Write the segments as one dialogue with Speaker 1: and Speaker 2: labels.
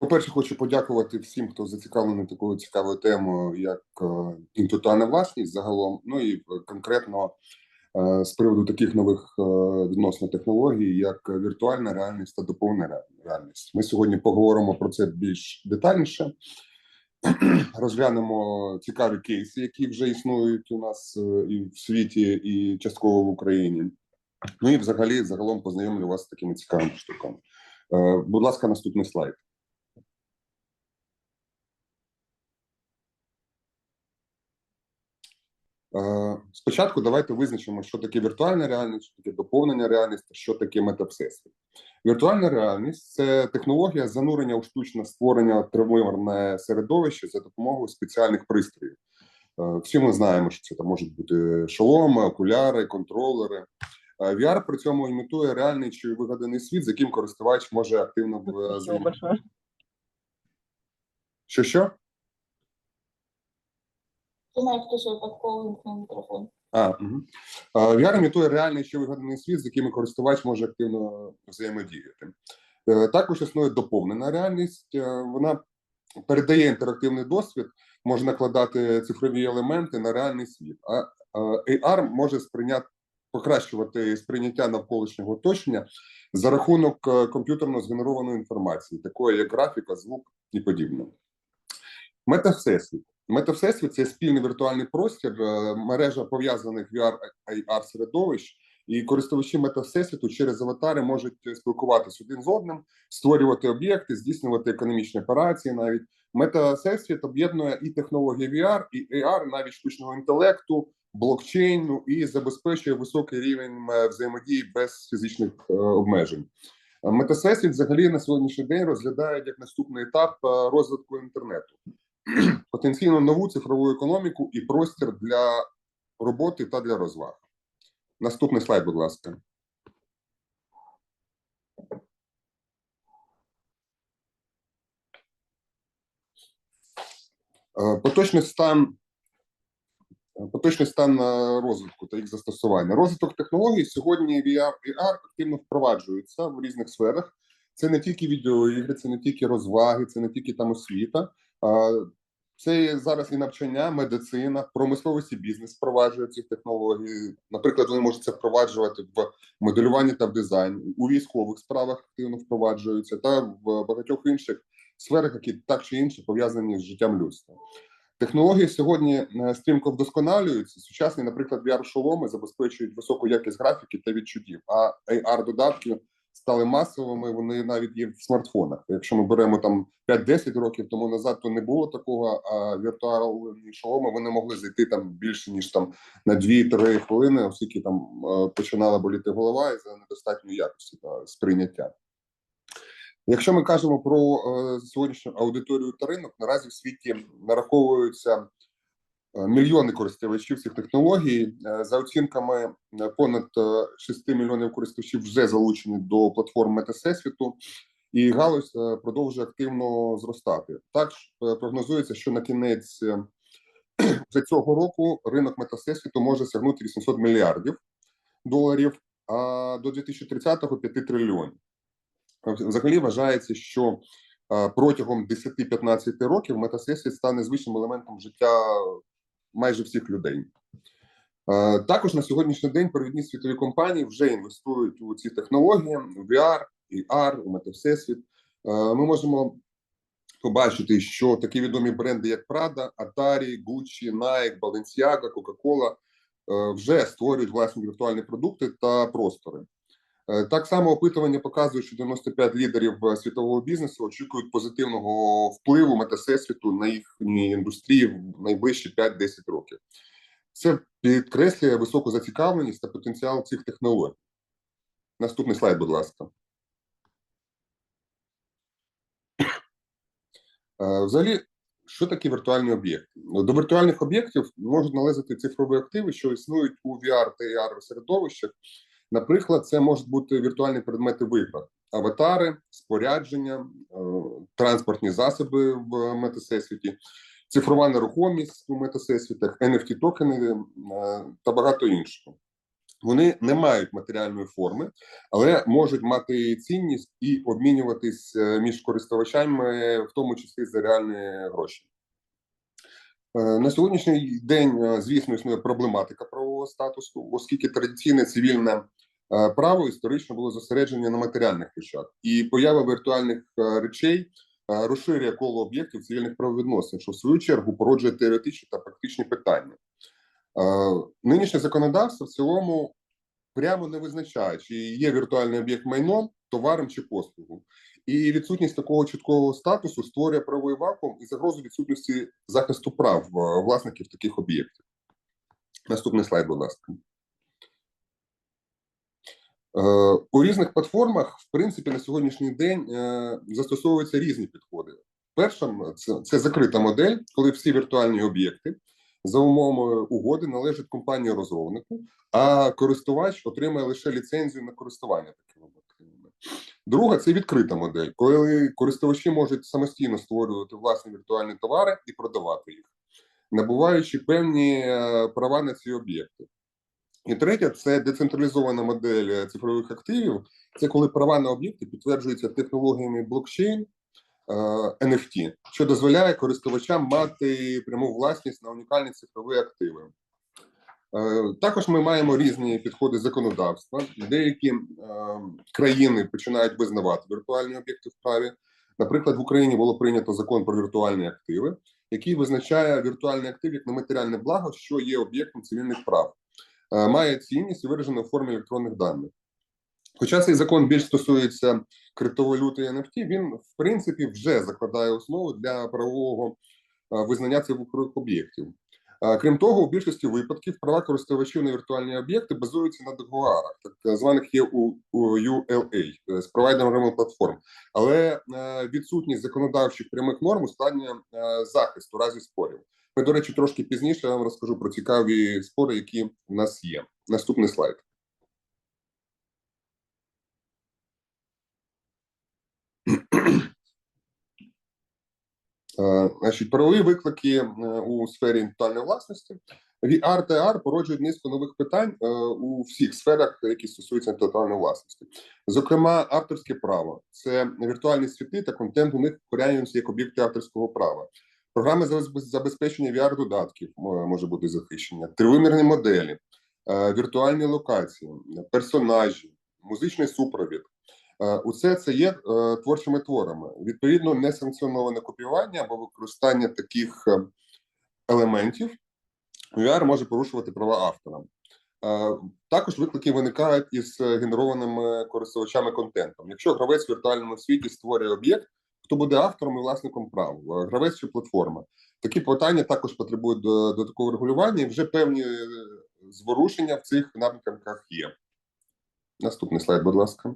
Speaker 1: По-перше, хочу подякувати всім, хто зацікавлений такою цікавою темою, як е, інтелектуальна власність загалом. Ну і конкретно е, з приводу таких нових е, відносно технологій, як віртуальна реальність та доповнена реальність. Ми сьогодні поговоримо про це більш детальніше. Розглянемо цікаві кейси, які вже існують у нас і в світі, і частково в Україні. Ну і взагалі загалом познайомлю вас з такими цікавими штуками. Будь ласка, наступний слайд. Спочатку давайте визначимо, що таке віртуальна реальність, що таке доповнення реальність, та що таке метавсесвіт. Віртуальна реальність це технологія занурення у штучне створення тривимірне середовище за допомогою спеціальних пристроїв. Е, Всі ми знаємо, що це там можуть бути шоломи, окуляри, контролери. Е, VR при цьому імітує реальний чи вигаданий світ, з яким користувач може активно. Що що?
Speaker 2: Думаю, хто ж випадково вимкнув мікрофон.
Speaker 1: А. VR імітує реальний чи вигаданий світ, з яким користувач може активно взаємодіяти. Е, Також існує доповнена реальність. Е, Вона передає інтерактивний досвід, може накладати цифрові елементи на реальний світ. А AR може сприйняти покращувати сприйняття навколишнього оточення за рахунок е, комп'ютерно згенерованої інформації, такої як графіка, звук і подібне. Метавсесвіт. Метавсесвіт це спільний віртуальний простір, е, мережа пов'язаних VR AR середовищ, і користувачі метавсесвіту через аватари можуть спілкуватися один з одним, створювати об'єкти, здійснювати економічні операції. Навіть метавсесвіт об'єднує і технології VR, і AR, навіть штучного інтелекту, блокчейну і забезпечує високий рівень взаємодії без фізичних е, обмежень. Метасесвіт взагалі на сьогоднішній день розглядають як наступний етап е, розвитку інтернету потенційно нову цифрову економіку і простір для роботи та для розваг. Наступний слайд, будь ласка. Е, Поточний стан поточний стан е, розвитку та їх застосування. Розвиток технологій сьогодні VR і активно впроваджуються в різних сферах. Це не тільки відеоігри, це не тільки розваги, це не тільки там освіта. Це зараз і навчання, медицина, промисловість і бізнес впроваджує ці технології. Наприклад, вони можуть це впроваджувати в моделюванні та в дизайні, у військових справах активно впроваджуються, та в багатьох інших сферах, які так чи інше пов'язані з життям людства. Технології сьогодні е, стрімко вдосконалюються. Сучасні, наприклад, VR-шоломи забезпечують високу якість графіки та відчуттів, а AR-додатки стали масовими. Вони навіть є в смартфонах. Якщо ми беремо там 5-10 років тому назад, то не було такого. А віртуальні шоломи вони могли зайти там більше ніж там на 2-3 хвилини, оскільки там починала боліти голова і за недостатньої якості та сприйняття. Якщо ми кажемо про е, сьогоднішню аудиторію та ринок, наразі в світі нараховуються мільйони користувачів цих технологій. Е, За оцінками, е, понад е, 6 мільйонів користувачів вже залучені до платформ Метасесвіту, і галузь е, продовжує активно зростати. Так е, прогнозується, що на кінець е, вже цього року ринок Метасесвіту може сягнути 800 мільярдів доларів, а до 2030-го 5 трильйонів. Взагалі вважається, що е, протягом 10-15 років метасесвіт стане звичним елементом життя майже всіх людей. Е, Також на сьогоднішній день провідні світові компанії вже інвестують у ці технології, в VR, AR, у метавсесвіт. Е, Ми можемо побачити, що такі відомі бренди, як Prada, Atari, Gucci, Nike, Balenciaga, Coca-Cola е, вже створюють власні віртуальні продукти та простори. Е, Так само опитування показує, що 95 лідерів е, світового бізнесу очікують позитивного впливу метасесвіту на їхні індустрії в найближчі 5-10 років. Це підкреслює високу зацікавленість та потенціал цих технологій. Наступний слайд, будь ласка. Е, Взагалі, що такі віртуальні об'єкти? Ну, До віртуальних об'єктів можуть належати цифрові активи, що існують у VR та AR середовищах. Наприклад, це можуть бути віртуальні предмети в аватари, спорядження, е, транспортні засоби в метасесвіті, цифрова нерухомість у метасесвітах, NFT токени е, та багато іншого. Вони не мають матеріальної форми, але можуть мати цінність і обмінюватись е, між користувачами, в тому числі за реальні гроші. На сьогоднішній день, звісно, існує проблематика правового статусу, оскільки традиційне цивільне право історично було зосереджене на матеріальних речах, і поява віртуальних е, речей е, розширює коло об'єктів цивільних правовідносин, що в свою чергу породжує теоретичні та практичні питання. Е, Нинішнє законодавство в цілому прямо не визначає, чи є віртуальний об'єкт майном, товаром чи послугу. І відсутність такого чіткого статусу створює правовий вакуум і загрозу відсутності захисту прав е, власників таких об'єктів. Наступний слайд, будь ласка. Е, У різних платформах, в принципі, на сьогоднішній день е, застосовуються різні підходи. Першим це, це закрита модель, коли всі віртуальні об'єкти за умовами угоди належать компанії розробнику, а користувач отримає лише ліцензію на користування такими активами. Друга це відкрита модель, коли користувачі можуть самостійно створювати власні віртуальні товари і продавати їх, набуваючи певні е, права на ці об'єкти. І третя це децентралізована модель е, цифрових активів. Це коли права на об'єкти підтверджуються технологіями блокчейн, е, NFT, що дозволяє користувачам мати пряму власність на унікальні цифрові активи. Е, Також ми маємо різні підходи законодавства. Деякі е, країни починають визнавати віртуальні об'єкти в праві. Наприклад, в Україні було прийнято закон про віртуальні активи, який визначає віртуальний актив як нематеріальне благо, що є об'єктом цивільних прав, Е, має цінність і виражена в формі електронних даних. Хоча цей закон більш стосується криптовалюти і NFT, він в принципі вже закладає основу для правового е, визнання цифрових об'єктів. Е, Крім того, у більшості випадків права користувачів на віртуальні об'єкти базуються на договорах, так званих є у, у ULA е, з провайдерами платформ, але е, відсутність законодавчих прямих норм е, захист у разі спорів. Ми, до речі, трошки пізніше я вам розкажу про цікаві спори, які в нас є. Наступний слайд. Е, Значить, правові виклики е, у сфері інтелектуальної власності. VR та AR породжують низку нових питань е, у всіх сферах, які стосуються інтелектуальної власності. Зокрема, авторське право це віртуальні світи та контент у них вхоряються як об'єкти авторського права. Програми забезпечення VR-додатків може бути захищення, тривимірні моделі, е, віртуальні локації, персонажі, музичний супровід. Е, Усе це є е, творчими творами. Відповідно, несанкціоноване копіювання або використання таких елементів VR може порушувати права автора. Також виклики виникають із генерованими користувачами контентом. Якщо гравець в віртуальному світі створює об'єкт, хто буде автором і власником прав, Е, гравець чи платформа. Такі питання також потребують до- додаткового регулювання, і вже певні е, зворушення в цих напрямках є. Наступний слайд, будь ласка.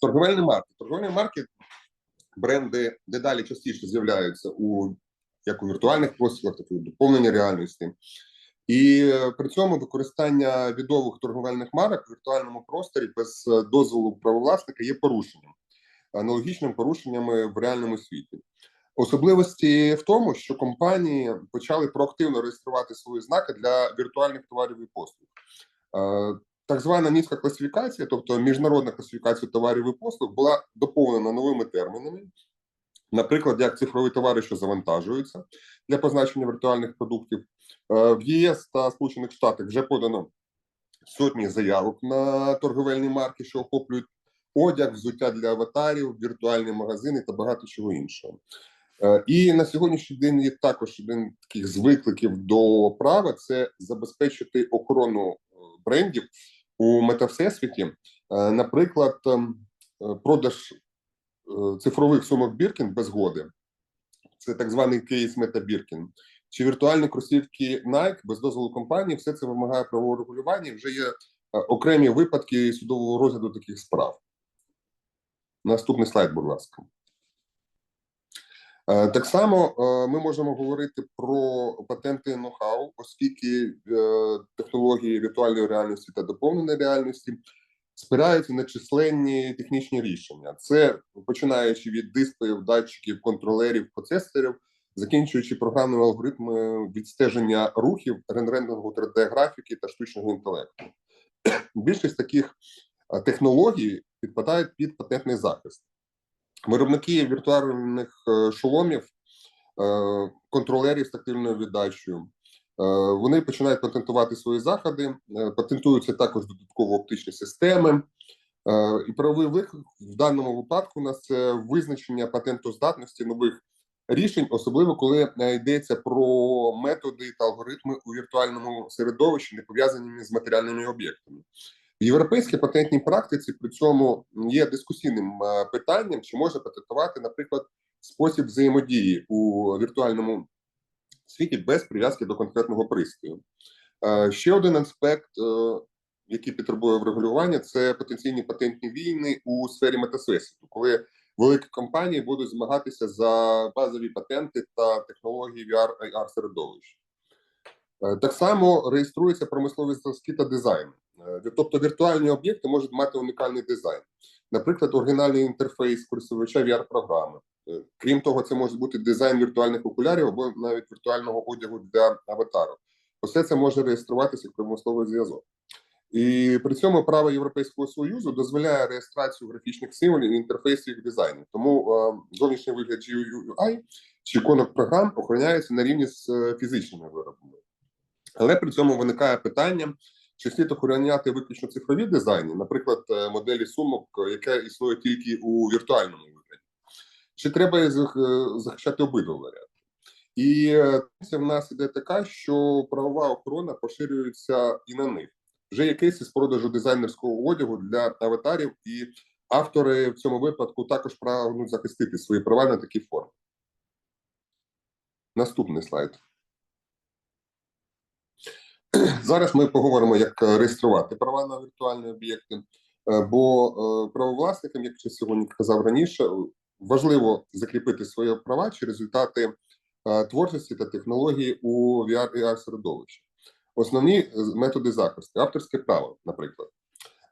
Speaker 1: Торговельні марки. Торговельні марки бренди дедалі частіше з'являються у як у віртуальних послугах, так і у доповненні реальності. І е, при цьому використання відомих торговельних марок в віртуальному просторі без дозволу правовласника є порушенням, аналогічним порушеннями в реальному світі. Особливості в тому, що компанії почали проактивно реєструвати свої знаки для віртуальних товарів і послуг. Е, Так звана низька класифікація, тобто міжнародна класифікація товарів і послуг, була доповнена новими термінами, наприклад, як цифрові товари, що завантажуються для позначення віртуальних продуктів. Е, В ЄС та Сполучених Штатах вже подано сотні заявок на торговельні марки, що охоплюють одяг, взуття для аватарів, віртуальні магазини та багато чого іншого. Е, І на сьогоднішній день є також один таких з викликів до права це забезпечити охорону е, брендів у метавсесвіті. Е, Наприклад, ем, продаж цифрових сумок Біркін без згоди. Це так званий кейс Мета Біркін. Чи віртуальні кросівки Nike без дозволу компанії, все це вимагає правового регулювання. Вже є окремі випадки судового розгляду таких справ. Наступний слайд, будь ласка. Е, Так само е, ми можемо говорити про патенти ноу-хау, оскільки е, технології віртуальної реальності та доповненої реальності спираються на численні технічні рішення. Це починаючи від дисплеїв, датчиків, контролерів, процесорів закінчуючи програмними алгоритмами відстеження рухів, рендерингу 3D-графіки та штучного інтелекту. Більшість таких технологій підпадають під патентний захист. Виробники віртуальних е, шоломів, е, контролерів з тактильною віддачею. е, Вони починають патентувати свої заходи, патентуються також додатково оптичні системи. І правовий виклик в даному випадку у нас це визначення патентоздатності нових рішень, особливо коли йдеться про методи та алгоритми у віртуальному середовищі, не пов'язані з матеріальними об'єктами. В європейській патентній практиці при цьому є дискусійним е, питанням, чи може патентувати, наприклад, спосіб взаємодії у віртуальному світі без прив'язки до конкретного пристрою. Е, Ще один аспект, е, який потребує врегулювання, це потенційні патентні війни у сфері метасвесвіту, коли великі компанії будуть змагатися за базові патенти та технології VR AR середовищ. Е, Так само реєструються промислові зразки та дизайн. Е, Тобто віртуальні об'єкти можуть мати унікальний дизайн, наприклад, оригінальний інтерфейс користувача VR-програми. Е, Крім того, це може бути дизайн віртуальних окулярів або навіть віртуального одягу для аватару. Усе це може реєструватися як промисловий зв'язок. І при цьому право Європейського союзу дозволяє реєстрацію графічних символів і інтерфейсів їх дизайнів. Тому зовнішній вигляд GUI чи іконок програм охороняється на рівні з фізичними виробами. Але при цьому виникає питання, чи слід охороняти виключно цифрові дизайни, наприклад, е, моделі сумок, е, яке існує тільки у віртуальному вигляді, чи треба е, захищати обидва варіанти? І це в нас іде така, що правова охорона поширюється і на них. Вже є кейси з продажу дизайнерського одягу для аватарів, і автори в цьому випадку також прагнуть захистити свої права на такі форми. Наступний слайд. Зараз ми поговоримо, як е, реєструвати права на віртуальні об'єкти. Е, Бо е, правовласникам, як я сьогодні казав раніше, важливо закріпити свої права чи результати творчості та технології у VR AR середовищі. Основні методи захисту: авторське право, наприклад.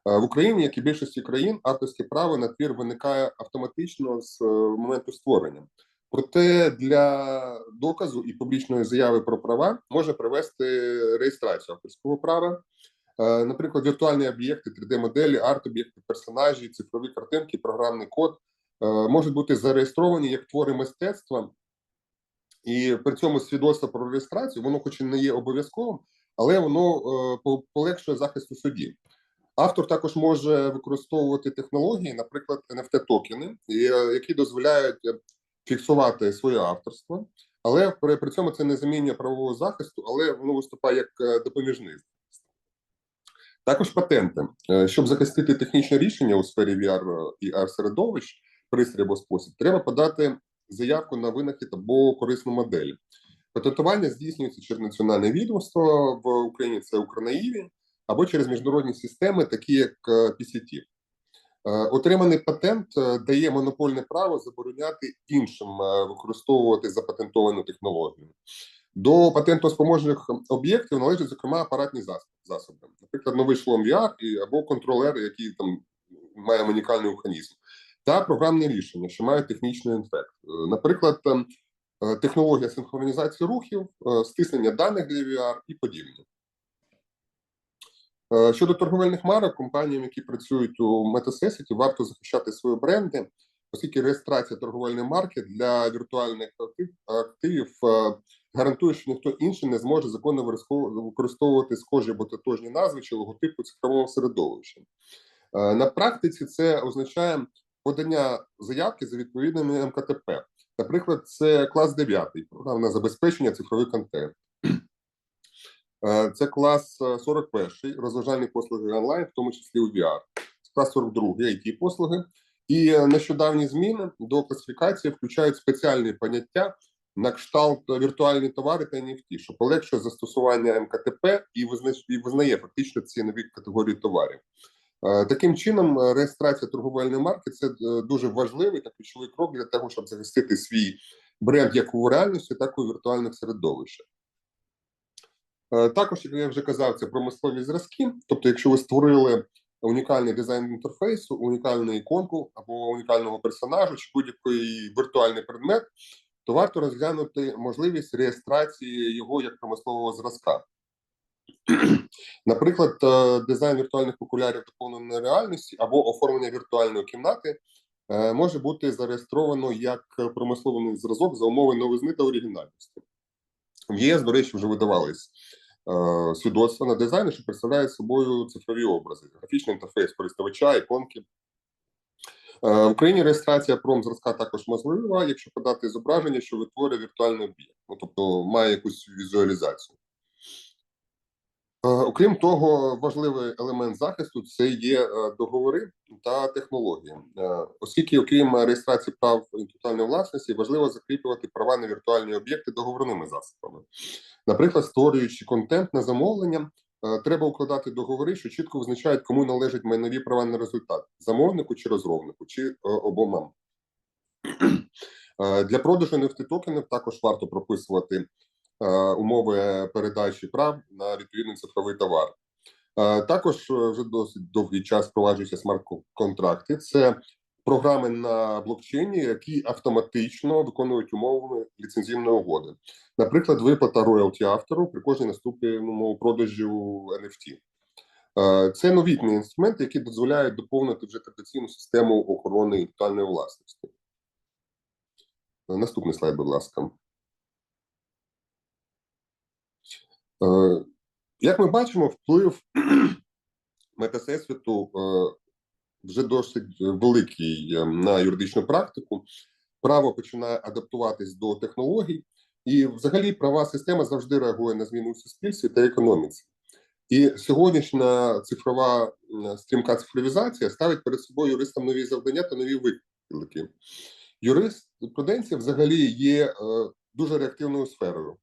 Speaker 1: В Україні, як і більшості країн, авторське право на твір виникає автоматично з моменту створення. Проте для доказу і публічної заяви про права може привести реєстрацію авторського права, Е, наприклад, віртуальні об'єкти, 3D-моделі, арт-об'єкти, персонажі, цифрові картинки, програмний код е, можуть бути зареєстровані як твори мистецтва, і при цьому свідоцтво про реєстрацію, воно, хоч і не є обов'язковим, але воно е, полегшує захист у суді. Автор також може використовувати технології, наприклад, NFT-токени, е, які дозволяють фіксувати своє авторство, але при, при цьому це не замінює правового захисту, але воно виступає як е, допоміжний. Також патенти. Е, Щоб захистити технічне рішення у сфері VR і AR середовищ, пристрій або спосіб, треба подати заявку на винахід або корисну модель. Патентування здійснюється через національне відомство в Україні, це Укранаїві, або через міжнародні системи, такі як е, PCT. Е, Отриманий патент е, дає монопольне право забороняти іншим е, використовувати запатентовану технологію. До патентоспроможних об'єктів належать, зокрема, апаратні засоби, наприклад, новий шлом VR або контролер, який там має унікальний механізм, та програмні рішення, що мають технічний ефект. Е, Наприклад, технологія синхронізації рухів, стиснення даних для VR і подібне. Е, Щодо торговельних марок, компаніям, які працюють у метасесіті, варто захищати свої бренди, оскільки реєстрація торговельної марки для віртуальних активів е, гарантує, що ніхто інший не зможе законно використовувати схожі або тотожні назви чи логотипи в цифровому середовищі. Е, На практиці це означає подання заявки за відповідними МКТП. Наприклад, це клас 9, програмне забезпечення цифровий контент. Е, Це клас е, 41, розважальні послуги онлайн, в тому числі у VR. Це клас 42, it послуги. І е, нещодавні зміни до класифікації включають спеціальні поняття на кшталт віртуальні товари та NFT, що полегшує застосування МКТП і визнає, фактично ці нові категорії товарів. Е, Таким чином, е, реєстрація торговельної марки це е, дуже важливий та ключовий крок для того, щоб захистити свій бренд як у реальності, так і у віртуальних середовищах. Е, Також, як я вже казав, це промислові зразки. Тобто, якщо ви створили унікальний дизайн інтерфейсу, унікальну іконку або унікального персонажа чи будь-який віртуальний предмет, то варто розглянути можливість реєстрації його як промислового зразка. Наприклад, е, дизайн віртуальних окулярів доповненої реальності або оформлення віртуальної кімнати е, може бути зареєстровано як промисловий зразок за умови новизни та оригінальності. В ЄС, до речі, вже видавались е, свідоцтва на дизайни, що представляють собою цифрові образи, графічний інтерфейс користувача, іконки. Е, В Україні реєстрація промзразка також можлива, якщо подати зображення, що витворює віртуальний об'єкт, ну, тобто має якусь візуалізацію. Е, Окрім того, важливий елемент захисту це є е, договори та технології, Е, оскільки, окрім реєстрації прав інтелектуальної власності, важливо закріплювати права на віртуальні об'єкти договорними засобами. Наприклад, створюючи контент на замовлення, треба укладати договори, що чітко визначають, кому належать майнові права на результат замовнику чи розробнику, чи обома. Для продажу NFT токенів також варто прописувати умови передачі прав на відповідний цифровий товар. Е, Також е, вже досить довгий час впроваджуються смарт-контракти. Це програми на блокчейні, які автоматично виконують умови ліцензійної угоди. Наприклад, виплата роялті автору при кожній наступному продажу NFT. Е, Це новітні інструменти, які дозволяють доповнити вже традиційну систему охорони інтелектуальної власності. Е, Наступний слайд, будь ласка. Е, Як ми бачимо, вплив метасесвіту е, вже досить великий е, на юридичну практику. Право починає адаптуватись до технологій, і взагалі права система завжди реагує на зміну в суспільстві та економіці. І сьогоднішня цифрова стрімка цифровізація ставить перед собою юристам нові завдання та нові виклики. Юриспруденція взагалі є е, дуже реактивною сферою.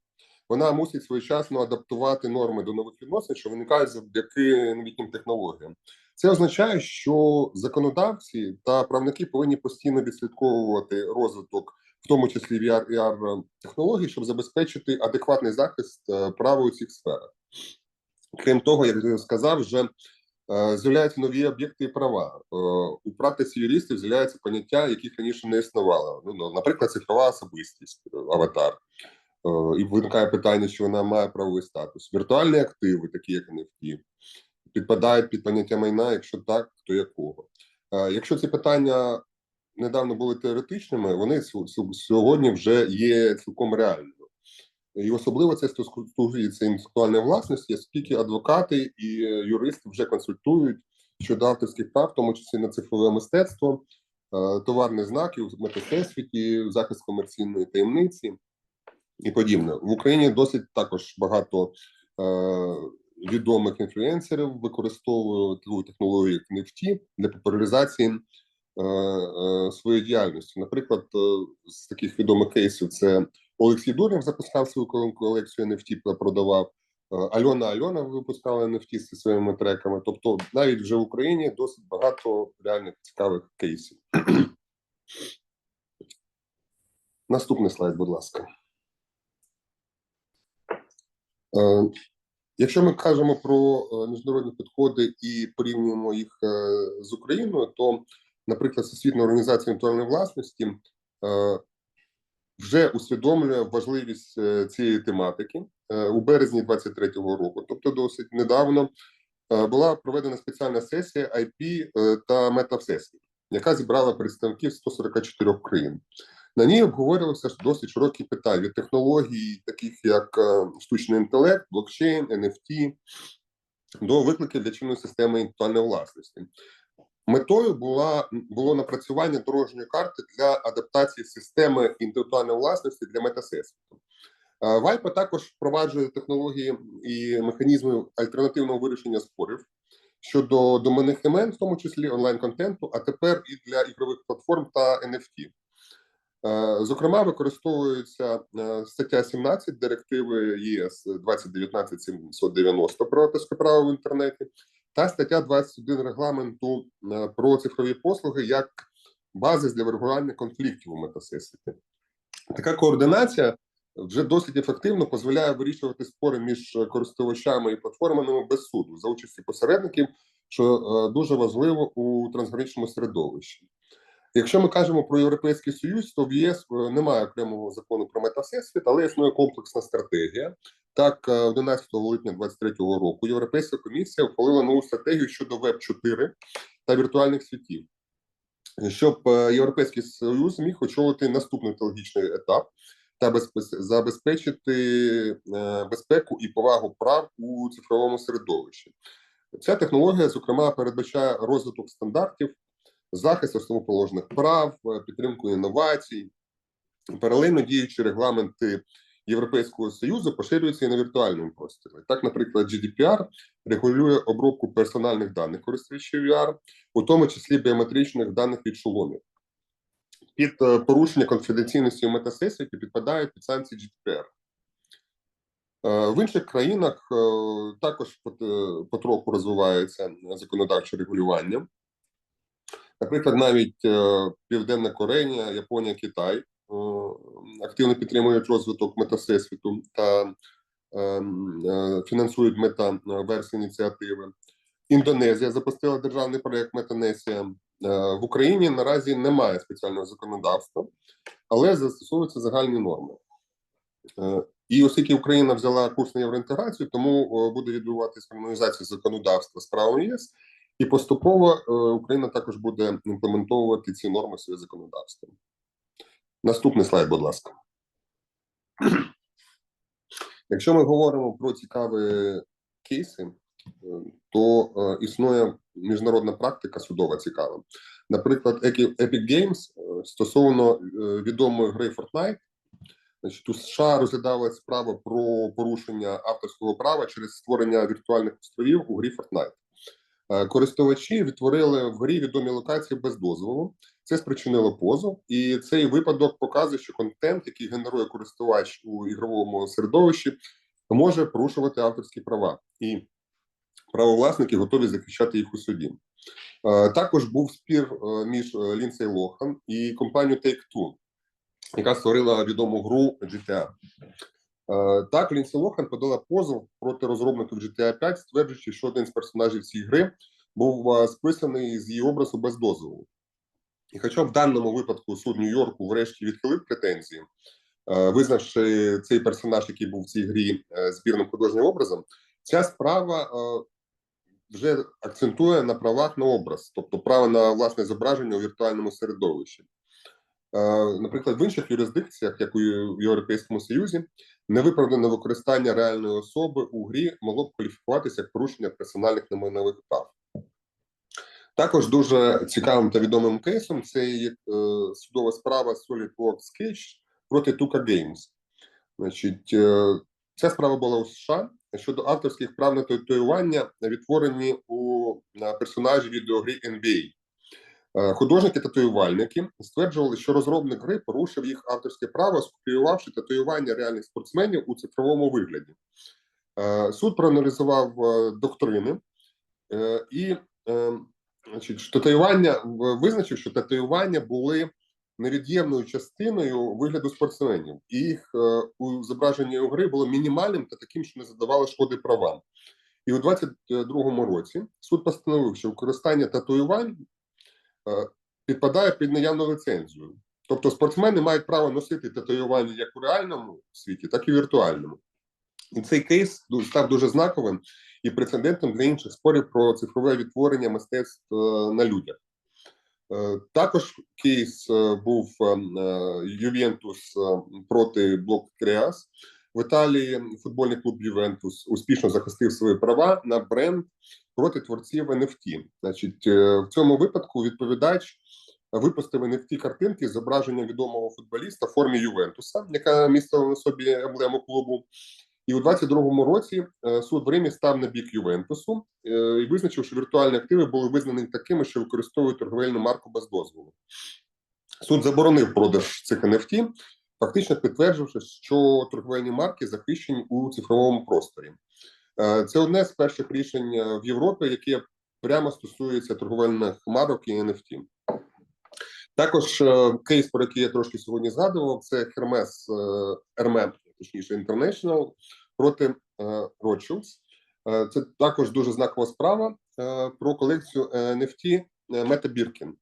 Speaker 1: Вона мусить своєчасно адаптувати норми до нових відносин, що виникають завдяки новітнім технологіям. Це означає, що законодавці та правники повинні постійно відслідковувати розвиток, в тому числі VR AR технологій, щоб забезпечити адекватний захист е, права у цих сферах. Крім того, як я сказав, вже е, з'являються нові об'єкти і права. Е, У практиці юристів з'являються поняття, яких раніше не існувало. Ну, ну, наприклад, цифрова особистість, аватар. Е, І виникає питання, що вона має правовий статус. Віртуальні активи, такі як NFT, підпадають під поняття майна, якщо так, то якого. Е, Якщо ці питання недавно були теоретичними, вони сьо- сьо- сьогодні вже є цілком реальними. І особливо це стосується інтелектуальної власності, оскільки адвокати і е, юристи вже консультують щодо авторських прав, в тому числі на цифрове мистецтво, товарні знаки в метасесвіті, захист комерційної таємниці і подібне. В Україні досить також багато е, відомих інфлюенсерів використовують таку технологію як NFT для популяризації е, е, своєї діяльності. Наприклад, е, з таких відомих кейсів це Олексій Дурнєв запускав свою кол- колекцію NFT, продавав. Е, Альона Альона випускала NFT зі своїми треками. Тобто, навіть вже в Україні досить багато реальних цікавих кейсів. Наступний слайд, будь ласка. Е, Якщо ми кажемо про е, міжнародні підходи і порівнюємо їх е, з Україною, то, наприклад, Всесвітня організація інтелектуальної власності вже усвідомлює важливість цієї тематики у березні 23-го року, тобто досить недавно, була проведена спеціальна сесія IP та метавсесвіт, яка зібрала представників 144 країн. На ній обговорювалися досить широкі питання від технологій, таких як е, штучний інтелект, блокчейн, NFT, до викликів для чинної системи інтелектуальної власності. Метою була було напрацювання дорожньої карти для адаптації системи інтелектуальної власності для метасесвіту. Е, Вайпа також впроваджує технології і механізми альтернативного вирішення спорів щодо доменних імен, в тому числі онлайн-контенту, а тепер і для ігрових платформ та NFT. Е, Зокрема, використовується е, стаття 17 директиви ЄС 2019-790 про право в інтернеті та стаття 21 регламенту е, про цифрові послуги як базис для врегулювання конфліктів у метасесвіті. Така координація вже досить ефективно дозволяє вирішувати спори між користувачами і платформами без суду за участі посередників, що дуже важливо у трансграничному середовищі. Якщо ми кажемо про Європейський Союз, то в ЄС е, немає окремого закону про метасесвіт, але існує комплексна стратегія. Так, е, 11 липня 2023 року Європейська комісія ухвалила нову стратегію щодо Веб 4 та віртуальних світів, щоб е, Європейський Союз міг очолити наступний технологічний етап та забезпечити е, безпеку і повагу прав у цифровому середовищі. Ця технологія, зокрема, передбачає розвиток стандартів, захист основоположних прав, е, підтримку інновацій. Паралельно діючі регламенти Європейського союзу поширюються і на віртуальному просторі. Так, наприклад, GDPR регулює обробку персональних даних користувачів VR, у тому числі біометричних даних від шоломів. Під е, порушення конфіденційності у метасесвіті підпадають під санкції GDPR. Е, В інших країнах е, також е, потроху розвивається законодавче регулювання. Наприклад, навіть е, Південна Корея, Японія, Китай е, активно підтримують розвиток метасесвіту та е, фінансують мета-версії ініціативи. Індонезія запустила державний проєкт Метанесія. В Україні наразі немає спеціального законодавства, але застосовуються загальні норми. І оскільки Україна взяла курс на євроінтеграцію, тому буде відбуватися гармонізація законодавства з правом ЄС, і поступово е, Україна також буде імплементовувати ці норми своє законодавство. Наступний слайд, будь ласка. Якщо ми говоримо про цікаві кейси, то е, існує міжнародна практика судова цікава. Наприклад, Epi- Epic Games е, стосовно відомої гри Fortnite, Значить, у США розглядалась справа про порушення авторського права через створення віртуальних островів у грі Fortnite. Е, Користувачі відтворили в грі відомі локації без дозволу. Це спричинило позов, і цей випадок показує, що контент, який генерує користувач у ігровому середовищі, може порушувати авторські права, і правовласники готові захищати їх у суді. Е, Також був спір е, між Лінсей Лохан і компанією Take-Two, яка створила відому гру GTA. Е, Так, Лінсі Лохан подала позов проти розробників GTA 5, стверджуючи, що один з персонажів цієї гри був е, списаний з її образу без дозволу. І хоча в даному випадку суд Нью-Йорку врешті відхилив претензії, е, визнавши цей персонаж, який був в цій грі збірним художнім образом, ця справа вже акцентує на правах на образ, тобто право на власне зображення у віртуальному середовищі. Наприклад, в інших юрисдикціях, як у Європейському Союзі, невиправдане використання реальної особи у грі могло б кваліфікуватися як порушення персональних немайнових прав. Також дуже цікавим та відомим кейсом це є е, судова справа SolidWorks Cage проти Tuka Games. Значить, е, ця справа була у США щодо авторських прав на татуювання, відтворені у на персонажі відеогрі NBA. Е, Художники-татуювальники стверджували, що розробник гри порушив їх авторське право, скопіювавши татуювання реальних спортсменів у цифровому вигляді. Е, Суд проаналізував е, доктрини і значить, татуювання визначив, що татуювання були невід'ємною частиною вигляду спортсменів, і їх у зображенні у гри було мінімальним та таким, що не задавало шкоди правам. І у 22-му році суд постановив, що використання татуювань підпадає під наявну ліцензію. Тобто спортсмени мають право носити татуювання як у реальному світі, так і в віртуальному. І цей кейс став дуже знаковим і прецедентом для інших спорів про цифрове відтворення мистецтв е, на людях. Е, Також кейс е, був е, Ювентус е, проти Блок Креас. В Італії футбольний клуб Ювентус успішно захистив свої права на бренд проти творців NFT. Значить, е, в цьому випадку відповідач випустив NFT картинки з зображенням відомого футболіста в формі Ювентуса, яка містила на собі емблему клубу. І у 22-му році е, суд в Римі став на бік Ювентусу е, і визначив, що віртуальні активи були визнані такими, що використовують торговельну марку без дозволу. Суд заборонив продаж цих NFT, фактично підтвердживши, що торговельні марки захищені у цифровому просторі. Е, Це одне з перших рішень е, в Європі, яке прямо стосується торговельних марок і NFT. Також е, кейс, про який я трошки сьогодні згадував, це Hermes, Hermes, точніше International проти Rothschilds. Це також дуже знакова справа про колекцію NFT Мета Біркін.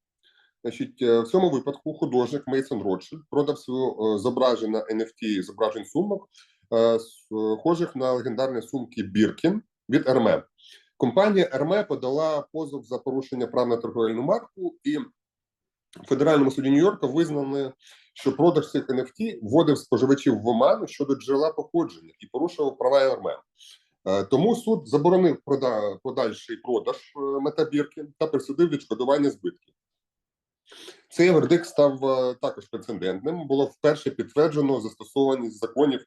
Speaker 1: Значить, е, в цьому випадку художник Мейсон Ротшильд продав свою е, зображення NFT зображень сумок, е, схожих на легендарні сумки Біркін від Ерме. Компанія Ерме подала позов за порушення прав на торговельну марку, і в федеральному суді Нью-Йорка визнали, що продаж цих NFT вводив споживачів в оману щодо джерела походження і порушував права Ерме. Тому суд заборонив подальший продаж е, метабірки та присудив відшкодування збитків. Цей вердикт став е, також прецедентним. Було вперше підтверджено застосованість законів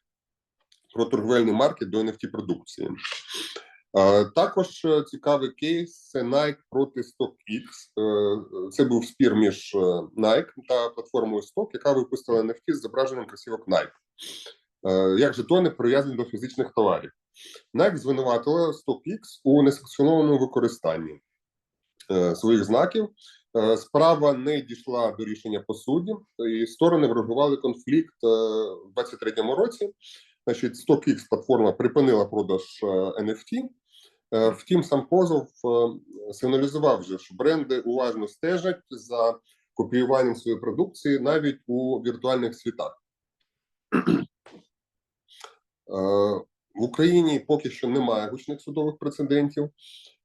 Speaker 1: про торговельні марки до NFT продукції. Е, Також е, цікавий кейс це Nike проти StockX. Це був спір між Nike та платформою Stock, яка випустила NFT з зображенням кросівок Nike. Як жетони прив'язані до фізичних товарів. Nike звинуватила StockX у несанкціонованому використанні своїх знаків. Е, Справа не дійшла до рішення по суді, і сторони врегулювали конфлікт е, в 23-му році. Значить, StockX платформа припинила продаж NFT. Е, Втім, сам позов сигналізував, вже, що бренди уважно стежать за копіюванням своєї продукції навіть у віртуальних світах. В Україні поки що немає гучних судових прецедентів.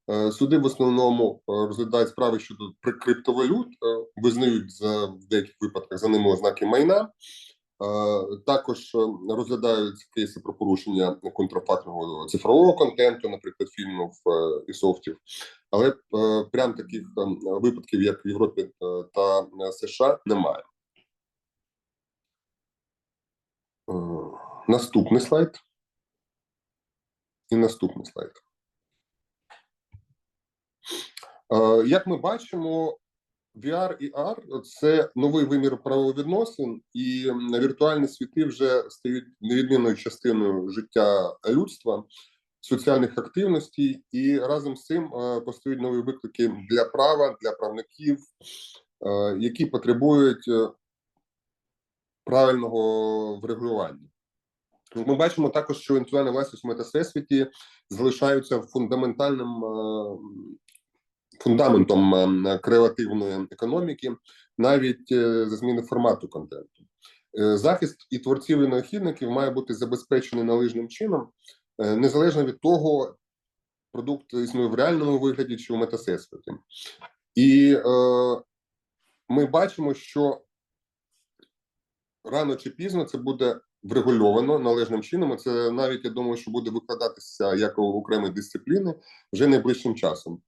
Speaker 1: Е, Суди в основному е, розглядають справи щодо криптовалют, е, визнають за в деяких випадках за ними ознаки майна. Також розглядаються кейси про порушення контрафактного цифрового контенту, наприклад, фільмів і софтів. Але прям таких випадків, як в Європі та США, немає. Наступний слайд. І наступний слайд. Е, Як ми бачимо, VR і AR – це новий вимір правовідносин, і віртуальні світи вже стають невідмінною частиною життя людства, соціальних активностей, і разом з цим е, постають нові виклики для права, для правників, е, які потребують е, правильного врегулювання. Ми бачимо також, що інтелектуальна власність в метасвіті залишаються фундаментальним е, фундаментом е, креативної економіки, навіть е, за зміни формату контенту. Е, Захист і творців і необхідників має бути забезпечений належним чином, незалежно від того, продукт існує в реальному вигляді чи в метасвіті. І е, ми бачимо, що рано чи пізно це буде врегульовано належним чином. Це навіть я думаю, що буде викладатися як окремі дисципліни вже найближчим часом.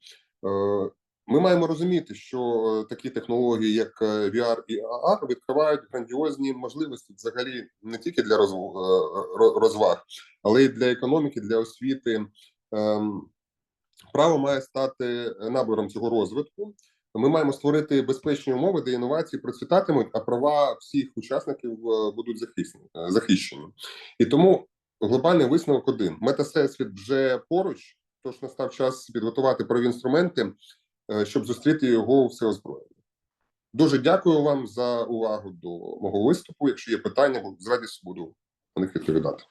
Speaker 1: Е, Ми маємо розуміти, що е, такі технології, як е, VR і AR, відкривають грандіозні можливості взагалі не тільки для розв- ро- розваг, але й для економіки, для освіти. Ем, Право має стати набором цього розвитку. Ми маємо створити безпечні умови, де інновації процвітатимуть, а права всіх учасників будуть захищені. І тому глобальний висновок один: метасесвіт вже поруч, тож настав час підготувати праві інструменти, е, щоб зустріти його всеозброєння. Дуже дякую вам за увагу до мого виступу. Якщо є питання, з радістю буду на них відповідати.